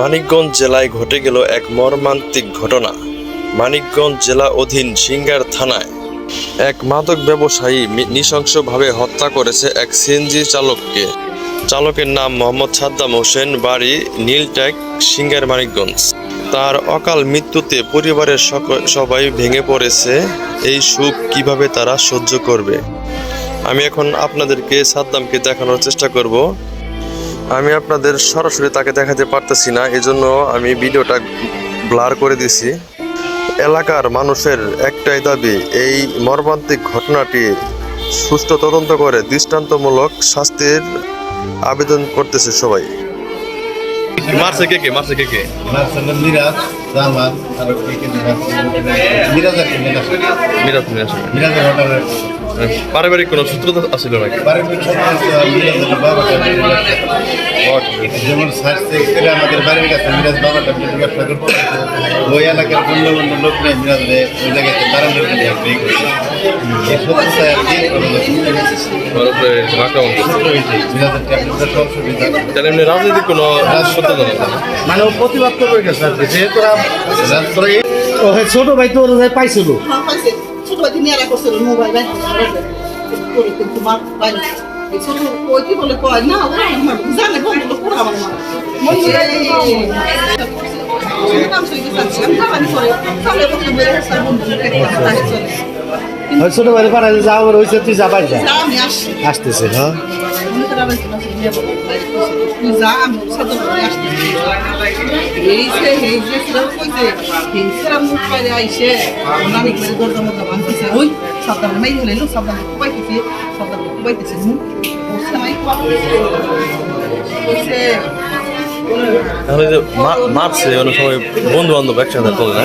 মানিকগঞ্জ জেলায় ঘটে গেল এক মর্মান্তিক ঘটনা। মানিকগঞ্জ জেলা অধীন সিঙ্গার থানায় এক মাদক ব্যবসায়ী নৃশংসভাবে হত্যা করেছে এক সিএনজি চালককে। চালকের নাম মোহাম্মদ সাদ্দাম হোসেন, বাড়ি নীলট্যাগ সিঙ্গার মানিকগঞ্জ। তার অকাল মৃত্যুতে পরিবারের সবাই ভেঙে পড়েছে। এই সুখ কীভাবে তারা সহ্য করবে? আমি এখন আপনাদেরকে সাদ্দামকে দেখানোর চেষ্টা করব। আমি আপনাদের সরাসরি তাকে দেখাতে পারতেছি না এজন্য আমি ভিডিওটা ব্লার করে দিছি। এলাকার মানুষের একটাই দাবি এই মর্মান্তিক ঘটনাটি সুষ্ঠু তদন্ত করে দৃষ্টান্তমূলক শাস্তির আবেদন করতেছে সবাই। মারছে কে কে? মারছে কে কে? মার্শাল্লাহ মিরাজ জামান আর কি কি মিরাজ মিরাজ অর্ডার পারিবারিক কোনো সূত্র আছিল নাকি? পারিবারিক যেমন করে আমাদের বাড়ির কাছে মিরাজ বাবাটা ব্যবসা করতো ওই এলাকার বন্ধু লোক নেই মিরাজে ওই জায়গাতে একটা ই করছে। এই সত্যতা আর কি রাজনৈতিক কোনো সত্যতা মানে প্রতিবাদ করবে কি যেহেতু তোরা ছোট ভাই তো পাইছিল। হ্যাঁ। ছোট ভাই নিয়ে রাখা করছিল মোবাইল করে কিন্তু মা এই ছোট ওই কি বলে কয় না ওরা আমার জানে বন্ধু লোক ওরা আমার মা ওই ছোট ভাই পাড়া যা আমার হয়েছে তুই যা বাড়ি যা। আসতেছে হ্যাঁ। আমি তো রাবেন না নিয়ে বলো তুই যা আমি সাথে করে আসছি এই যে এই যে সেরকম কইছে এই সেরকম মুখ পাইলে তাহলে যে মারছে, অনেক সময় বন্ধু বান্ধব একসাথে চলে না